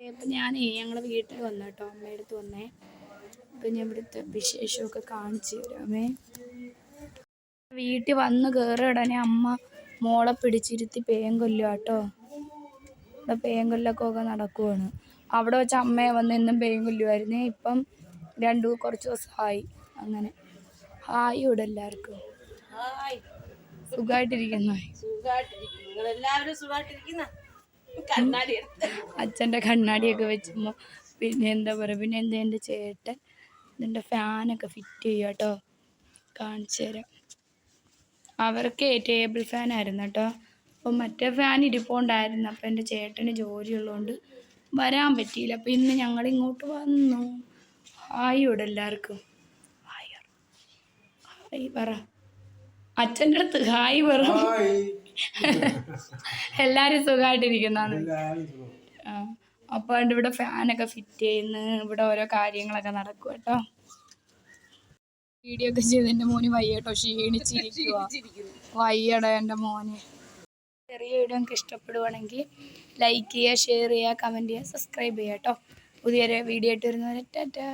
അപ്പം ഞാൻ ഞങ്ങളുടെ വീട്ടിൽ വന്നു കേട്ടോ അമ്മയുടെ അടുത്ത് വന്നേ. അപ്പം ഞാൻ ഇവിടുത്തെ വിശേഷമൊക്കെ കാണിച്ചു തരാമേ വീട്ടിൽ വന്ന് കയറി ഉടനെ അമ്മ മോളെ പിടിച്ചിരുത്തി പേങ്കൊല്ലുക കേട്ടോ. ഇവിടെ പേങ്കൊല്ലൊക്കെ ഒക്കെ നടക്കുവാണ്. അവിടെ വെച്ച് അമ്മയെ വന്ന് എന്നും പേങ്കൊല്ലുമായിരുന്നേ ഇപ്പം രണ്ടു കുറച്ച് ദിവസം ഹായ് അങ്ങനെ. ഹായ് ഇവിടെ എല്ലാവർക്കും. സുഖമായിട്ടിരിക്കുന്നു സുഖമായിട്ടിരിക്കുന്നു നിങ്ങളെല്ലാവരും സുഖമായിട്ടിരിക്കുന്ന കണ്ണാടി എടുത്ത് അച്ഛന്റെ കണ്ണാടിയൊക്കെ വെച്ചുമ്പോൾ പിന്നെ എന്താ പറയുക പിന്നെ എന്താ എന്റെ ചേട്ടൻ ഇതിന്റെ ഫാനൊക്കെ ഫിറ്റ് ചെയ്യുക കേട്ടോ. കാണിച്ചു തരാം. അവർക്ക് ടേബിൾ ഫാനായിരുന്നു കേട്ടോ. അപ്പം മറ്റേ ഫാൻ ഇരിപ്പുണ്ടായിരുന്നു. അപ്പം എന്റെ ചേട്ടന് ജോലിയുള്ളതുകൊണ്ട് വരാൻ പറ്റിയില്ല. അപ്പം ഇന്ന് ഞങ്ങൾ ഇങ്ങോട്ട് വന്നു ഇവിടെ എല്ലാവർക്കും. ഹായ് പറ. അച്ഛന്റെ അടുത്ത് ഹായ് പറ. എല്ലാവരും സുഖമായിട്ടിരിക്കുന്നതാണ് അപ്പൊ അപ്പോൾ ഇവിടെ ഫാനൊക്കെ ഫിറ്റ് ചെയ്യുന്നു. ഇവിടെ ഓരോ കാര്യങ്ങളൊക്കെ നടക്കും കേട്ടോ വീഡിയോ ഒക്കെ ചെയ്ത് എന്റെ മോന് വയ്യ കേട്ടോ ക്ഷീണിച്ചിരിക്കുക വയ്യട എന്റെ മോന്. ചെറിയ വീഡിയോ നിങ്ങൾക്ക് ഇഷ്ടപ്പെടുവാണെങ്കിൽ ലൈക്ക് ചെയ്യുക ഷെയർ ചെയ്യുക കമന്റ് ചെയ്യുക സബ്സ്ക്രൈബ് ചെയ്യുക കേട്ടോ പുതിയൊരു വീഡിയോ ആയിട്ട് വരുന്നവരെ ടാറ്റാ.